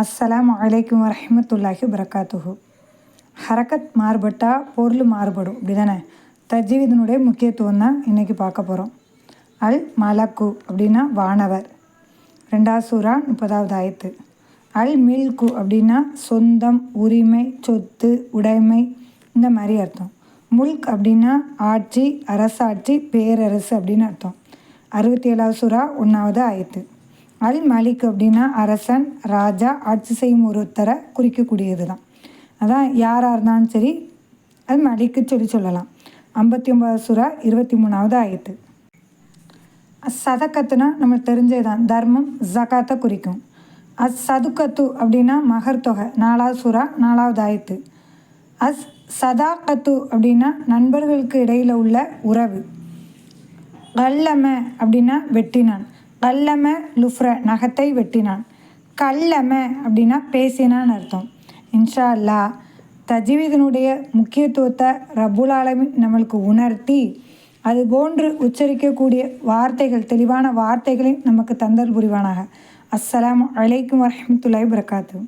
அஸ்ஸலாம் வலைக்கம் வரமத்துல்லாஹி வரகாத்துஹு ஹரக்கத் மாறுபட்டால் பொருள் மாறுபடும். அப்படி தானே தஜ்வீதனுடைய முக்கியத்துவம் தான் இன்றைக்கி பார்க்க போகிறோம் அல் மலக்கு அப்படின்னா வானவர். ரெண்டாவது சூறா முப்பதாவது ஆயத்து. அல் மில்கு அப்படின்னா சொந்தம் உரிமை சொத்து உடைமை இந்த மாதிரி அர்த்தம். முல்க் அப்படின்னா ஆட்சி அரசாட்சி பேரரசு அப்படின்னு அர்த்தம். அறுபத்தி ஏழாவது சூறா ஒன்றாவது ஆயத்து. அல் மலிக் அப்படின்னா அரசன் ராஜா ஆட்சி செய்யும் ஒருத்தரை குறிக்கக்கூடியது தான் அதான் யாராக இருந்தாலும் சரி அது மலிக்கு சொல்லி சொல்லலாம். ஐம்பத்தி ஒன்பதாவது சுறா இருபத்தி மூணாவது ஆயத்து. சதக்கத்துனா நம்மளுக்கு தெரிஞ்சது தான் தர்மம் ஜகாத்தை குறிக்கும். அஸ் சதுக்கத்து அப்படின்னா மகர் தொகை. நாலாவது சுறா நாலாவது ஆயத்து. அஸ் சதாக்கத்து அப்படின்னா நண்பர்களுக்கு இடையில் உள்ள உறவு. கல்லம அப்படின்னா வெட்டினான். கல்லம லுஃப்ர நகத்தை வெட்டினான். கல்லம அப்படின்னா பேசினான்னு அர்த்தம். இன்ஷா அல்லா தஜ்வீதனுடைய முக்கியத்துவத்தை ரபுல் ஆலமின் நம்மளுக்கு உணர்த்தி அது போன்று உச்சரிக்கக்கூடிய வார்த்தைகள் தெளிவான வார்த்தைகளையும் நமக்கு தந்தல் புரிவானாக. அஸ்லாம் அலைக்கும் வரமத்துல்லாய் வரகாத்து